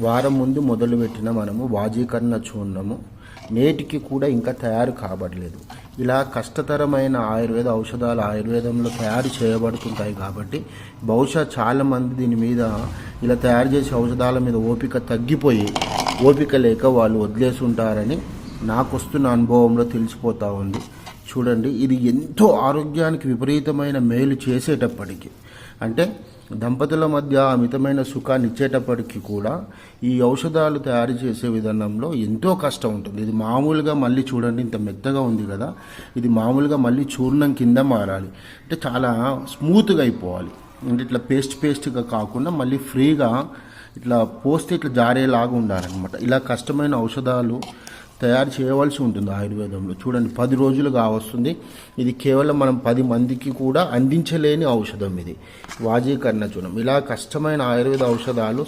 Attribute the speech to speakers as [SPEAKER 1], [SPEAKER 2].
[SPEAKER 1] వారం ముందు మొదలుపెట్టిన మనము వాజీకరణ చూర్ణము నేటికి కూడా ఇంకా తయారు కాబడలేదు. ఇలా కష్టతరమైన ఆయుర్వేద ఔషధాలు ఆయుర్వేదంలో తయారు చేయబడుతుంటాయి కాబట్టి బహుశా చాలామంది దీని మీద ఇలా తయారు చేసే ఔషధాల మీద ఓపిక తగ్గిపోయి ఓపిక లేక వాళ్ళు వదిలేసి ఉంటారని నాకు వస్తున్న అనుభవంలో తెలిసిపోతూ ఉంది. చూడండి ఇది ఎంతో ఆరోగ్యానికి విపరీతమైన మేలు చేసేటప్పటికి అంటే దంపతుల మధ్య అమితమైన సుఖాన్ని ఇచ్చేటప్పటికి కూడా ఈ ఔషధాలు తయారు చేసే విధానంలో ఎంతో కష్టం ఉంటుంది. ఇది మామూలుగా మళ్ళీ చూడండి ఇంత మెత్తగా ఉంది కదా ఇది మామూలుగా మళ్ళీ చూర్ణం కింద మారాలి. అంటే చాలా స్మూత్గా అయిపోవాలి. అంటే ఇట్లా పేస్ట్ పేస్ట్గా కాకుండా మళ్ళీ ఫ్రీగా ఇట్లా పోస్తే ఇట్లా జారేలాగా ఉండాలన్నమాట. ఇలా కష్టమైన ఔషధాలు తయారు చేయవలసి ఉంటుంది ఆయుర్వేదంలో. చూడండి పది రోజులుగా వస్తుంది ఇది కేవలం మనం పది మందికి కూడా అందించలేని ఔషధం ఇది. వాజీకరణ చూడం ఇలా కష్టమైన ఆయుర్వేద ఔషధాలు